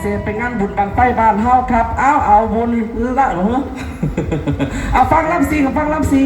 ไปเสไปงานบุญบังไฟบ้านเฮาครับ เอาเอาบุญละเหรอเอาฟังลำซีกับฟังลำซี